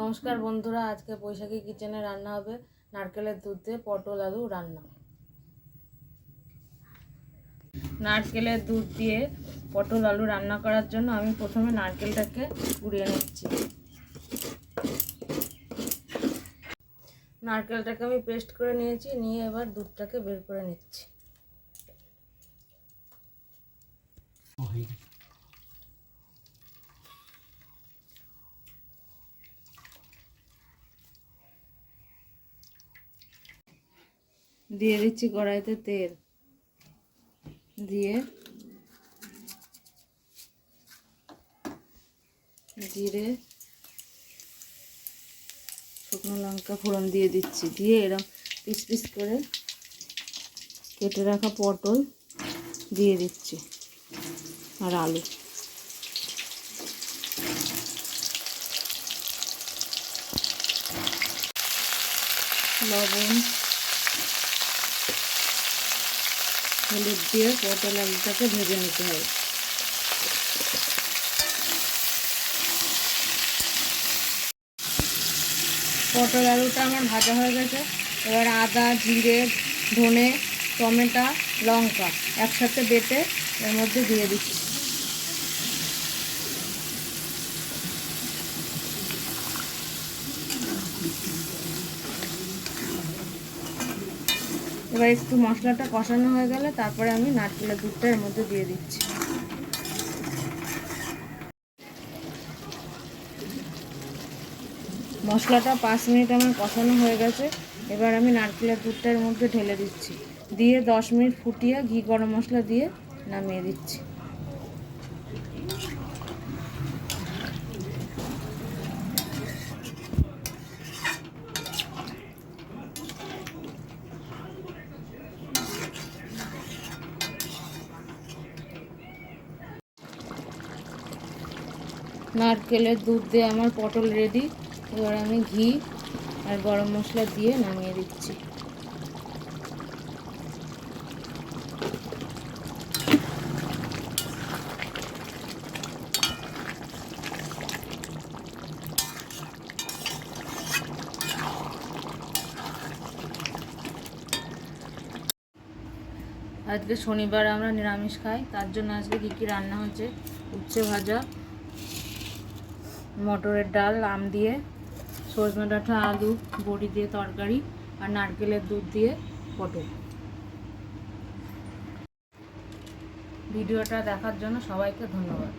নমস্কার বন্ধুরা, আজকে বৈশাখী কিচেনে রান্না হবে নারকেলের দুধ দিয়ে পটল আলু রান্না। নারকেলের দুধ দিয়ে পটল আলু রান্না করার জন্য আমি প্রথমে নারকেলটাকে কুড়িয়ে নিচ্ছি। নারকেলটাকে আমি পেস্ট করে নিয়েছি, নিয়ে এবার দুধটাকে বের করে নিচ্ছি। দিয়ে দিচ্ছি কড়াইতে তেল। দিয়ে জিরে, শুকনো লঙ্কা ফোড়ন দিয়ে দিচ্ছি। দিয়ে এরম পিস পিস করে কেটে রাখা পটল দিয়ে দিচ্ছি আর আলু। লবণ হলুদ দিয়ে পটল আলুটাকে ভেজে নিতে হবে। পটল আলুটা আমার ভাজা হয়ে গেছে। এবার আদা, জিরে, ধনে, টমেটো, লঙ্কা একসাথে বেটে এর মধ্যে দিয়ে দিচ্ছি। এবার একটু মশলাটা কষানো হয়ে গেলে তারপরে আমি নারকেলের দুধটা এর মধ্যে দিয়ে দিচ্ছি। মশলাটা পাঁচ মিনিট আমার কষানো হয়ে গেছে। এবার আমি নারকেলের দুধটা এর মধ্যে ঢেলে দিচ্ছি। দিয়ে দশ মিনিট ফুটিয়ে ঘি গরম মশলা দিয়ে নামিয়ে দিচ্ছি। নারকেলের দুধ দিয়ে আমার পটল রেডি এবার আমি ঘি আর গরম মশলা দিয়ে নামিয়ে দিচ্ছি। আজকে শনিবার আমরা নিরামিষ খাই, তার জন্য আজকে কী কী রান্না হয়েছে উচ্ছে ভাজা মটরের ডাল, আম দিয়ে সজনে ডাঁটা, আলু, বড়ি দিয়ে তরকারি আর নারকেলের দুধ দিয়ে পটল। ভিডিওটা দেখার জন্য সবাইকে ধন্যবাদ।